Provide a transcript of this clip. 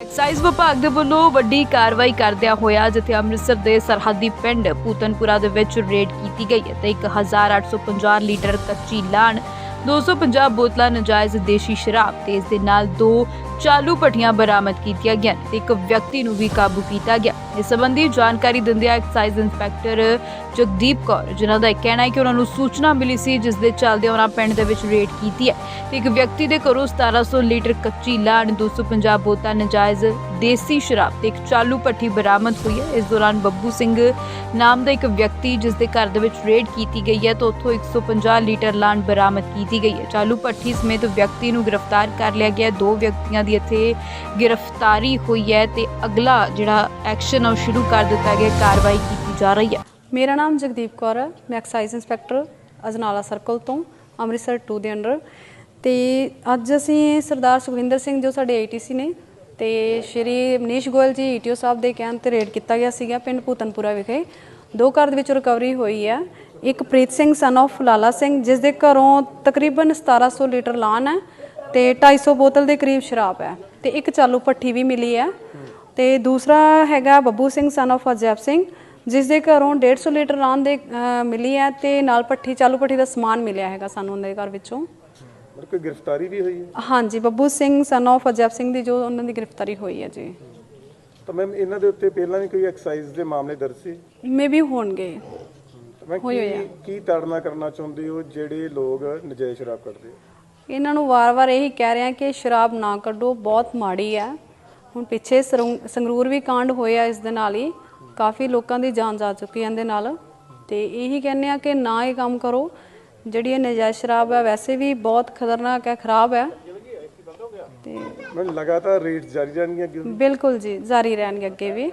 Exercise ਵਿਭਾਗ ਦੇ ਵੱਲੋਂ ਵੱਡੀ ਕਾਰਵਾਈ ਕਰਦਿਆਂ ਹੋਇਆ ਜਿੱਥੇ ਅੰਮ੍ਰਿਤਸਰ ਦੇ ਸਰਹੱਦੀ ਪਿੰਡ ਪੂਤਨਪੁਰਾ ਦੇ ਵਿੱਚ ਰੇਡ ਕੀਤੀ ਗਈ ਹੈ ਤੇ 1850 ਲੀਟਰ ਕੱਚੀ ਲਾਣ 250 ਬੋਤਲਾਂ ਨਜਾਇਜ਼ ਦੇਸ਼ੀ ਸ਼ਰਾਬ, ਤੇ ਇਸ ਦੇ ਨਾਲ ਦੋ ਚਾਲੂ ਪੱਟੀਆਂ ਬਰਾਮਦ ਕੀਤੀਆਂ ਗਈਆਂ ਤੇ ਇੱਕ ਵਿਅਕਤੀ ਨੂੰ ਵੀ ਕਾਬੂ ਕੀਤਾ ਗਿਆ। ਇਸ ਸੰਬੰਧੀ ਜਾਣਕਾਰੀ ਦਿੰਦਿਆਂ ਐਕਸਾਈਜ਼ ਇੰਸਪੈਕਟਰ ਜਗਦੀਪ ਕੌਰ, ਜਿਨ੍ਹਾਂ ਦਾ ਕਹਿਣਾ ਹੈ ਕਿ ਉਹਨਾਂ ਨੂੰ ਸੂਚਨਾ ਮਿਲੀ ਸੀ, ਜਿਸ ਦੇ ਚੱਲਦੇ ਉਹਨਾਂ ਪਿੰਡ ਦੇ ਵਿੱਚ ਰੇਡ ਕੀਤੀ ਹੈ। ਤੇ ਇੱਕ ਵਿਅਕਤੀ ਦੇ ਘਰੋਂ 1700 ਲੀਟਰ ਕੱਚੀ ਲਾਣ 250 ਬੋਤਲਾਂ, ਨਜਾਇਜ਼ ਦੇਸੀ ਸ਼ਰਾਬ ਤੇ ਇੱਕ ਚਾਲੂ ਪੱਠੀ ਬਰਾਮਦ ਹੋਈ ਹੈ। ਇਸ ਦੌਰਾਨ ਬੱਬੂ ਸਿੰਘ ਨਾਮ ਦਾ ਇੱਕ ਵਿਅਕਤੀ, ਜਿਸ ਦੇ ਘਰ ਦੇ ਵਿੱਚ ਰੇਡ ਕੀਤੀ ਗਈ ਹੈ, ਤਾਂ ਉੱਥੋਂ 150 ਲੀਟਰ ਲਾਣ ਬਰਾਮਦ ਕੀਤੀ ਗਈ ਹੈ। ਚਾਲੂ ਪੱਠੀ ਸਮੇਤ ਵਿਅਕਤੀ ਨੂੰ ਗ੍ਰਿਫਤਾਰ ਕਰ ਲਿਆ ਗਿਆ। ਦੋ ਵਿਅਕਤੀਆਂ ਦੀ ਇੱਥੇ ਗ੍ਰਿਫਤਾਰੀ ਹੋਈ ਹੈ ਤੇ ਅਗਲਾ ਜਿਹੜਾ ਐਕਸ਼ਨ ਉਹ ਸ਼ੁਰੂ ਕਰ ਦਿੱਤਾ ਗਿਆ, ਕਾਰਵਾਈ ਕੀਤੀ ਜਾ ਰਹੀ ਹੈ। ਮੇਰਾ ਨਾਮ ਜਗਦੀਪ ਕੌਰ ਹੈ, ਮੈਂ ਐਕਸਾਈਜ਼ ਇੰਸਪੈਕਟਰ ਅਜਨਾਲਾ ਸਰਕਲ ਤੋਂ, ਅੰਮ੍ਰਿਤਸਰ 2 ਦੇ ਅੰਡਰ। ਤੇ ਅੱਜ ਅਸੀਂ ਸਰਦਾਰ ਸੁਖਵਿੰਦਰ ਸਿੰਘ ਜੋ ਸਾਡੇ ਏਟੀਸੀ ਨੇ ਤੇ ਸ਼੍ਰੀ ਮਨੀਸ਼ ਗੋਇਲ ਜੀ ਈਟੀਓ ਸਾਹਿਬ ਦੇ ਕਹਿਣ ਤੇ ਰੇਡ ਕੀਤਾ ਗਿਆ ਸੀਗਾ ਪਿੰਡ ਭੂਤਨਪੁਰਾ ਵਿਖੇ। ਦੋ ਘਰ ਦੇ ਵਿੱਚ ਰਿਕਵਰੀ ਹੋਈ ਹੈ। ਇੱਕ ਪ੍ਰੀਤ ਸਿੰਘ ਸਨ of ਲਾਲਾ ਸਿੰਘ, ਜਿਸ ਦੇ ਘਰੋਂ ਤਕਰੀਬਨ 1700 ਲੀਟਰ ਲਾਨ ਹੈ। ਤੇ 250 ਬੋਤਲ ਦੇ ਕਰੀਬ ਸ਼ਰਾਬ ਹੈ ਤੇ ਇੱਕ ਚਾਲੂ ਪੱਠੀ ਵੀ ਮਿਲੀ ਹੈ। ਤੇ ਦੂਸਰਾ ਹੈਗਾ ਬੱਬੂ ਸਿੰਘ ਸਨ of ਅਜੈਬ ਸਿੰਘ ਜਿਸ ਦੇ ਘਰੋਂ 150 ਲੀਟਰ ਲਾਨ ਦੇ ਅਹ, ਮਿਲੀ ਹੈ ਤੇ ਨਾਲ ਪੱਠੀ ਚਾਲੂ ਪੱਠੀ ਦਾ ਸਮਾਨ ਮਿਲਿਆ ਹੈਗਾ ਸਾਨੂੰ ਉਹਨਾਂ ਦੇ ਘਰ ਵਿੱਚੋਂ। ਮਤਲਬ ਕੋਈ ਗ੍ਰਿਫਤਾਰੀ ਵੀ ਹੋਈ ਹੈ? ਹਾਂਜੀ ਬੱਬੂ ਸਿੰਘ ਸਨ of ਅਜੈਬ ਸਿੰਘ ਦੀ ਜੋ ਉਹਨਾਂ ਦੀ ਗ੍ਰਿਫਤਾਰੀ ਹੋਈ ਹੈ ਜੀ। ਤਾਂ ਮੈਮ ਇਹਨਾਂ ਦੇ ਉੱਤੇ ਪਹਿਲਾਂ ਵੀ ਕੋਈ ਐਕਸਾਈਜ਼ ਦੇ ਮਾਮਲੇ ਦਰਜ ਸੀ? ਮੇਬੀ ਹੋਣਗੇ। ਤਾਂ ਮੈਂ ਕੀ ਕੀ ਤਾੜਨਾ ਕਰਨਾ ਚਾਹੁੰਦੇ ਹੋ ਜਿਹੜੇ ਲੋਕ ਨਜਾਇਜ਼ ਸ਼ਰਾਬ ਕੱਢਦੇ ਇਹਨਾਂ ਨੂੰ ਵਾਰ-ਵਾਰ ਇਹੀ ਕਹਿ ਰਹੇ ਆ ਕਿ ਸ਼ਰਾਬ ਨਾ ਕੱਢੋ ਬਹੁਤ ਮਾੜੀ ਹੈ। ਹੁਣ ਪਿੱਛੇ ਸੰਗਰੂਰ ਵੀ ਕਾਂਡ ਹੋਇਆ ਇਸ ਦੇ ਨਾਲ ਹੀ। ਕਾਫੀ ਲੋਕਾਂ ਦੀ ਜਾਨ ਜਾ ਚੁੱਕੀ ਹੈ ਇਹਦੇ ਨਾਲ। ਤੇ ਇਹੀ ਕਹਿੰਦੇ ਆ ਕਿ ਨਾ ਇਹ ਕੰਮ ਕਰੋ। ਜਿਹੜੀ ਇਹ ਨਜਾਇਜ਼ ਸ਼ਰਾਬ ਹੈ ਵੈਸੇ ਵੀ ਬਹੁਤ ਖਤਰਨਾਕ ਹੈ ਖਰਾਬ ਹੈ। ਤੇ ਮੈਂ ਲਗਾਤਾਰ ਰੇਟ ਜਾਰੀ ਰਹਿਣਗੀਆਂ ਅੱਗੇ ਬਿਲਕੁਲ ਜੀ ਜਾਰੀ ਰਹਿਣਗੇ ਅੱਗੇ ਵੀ।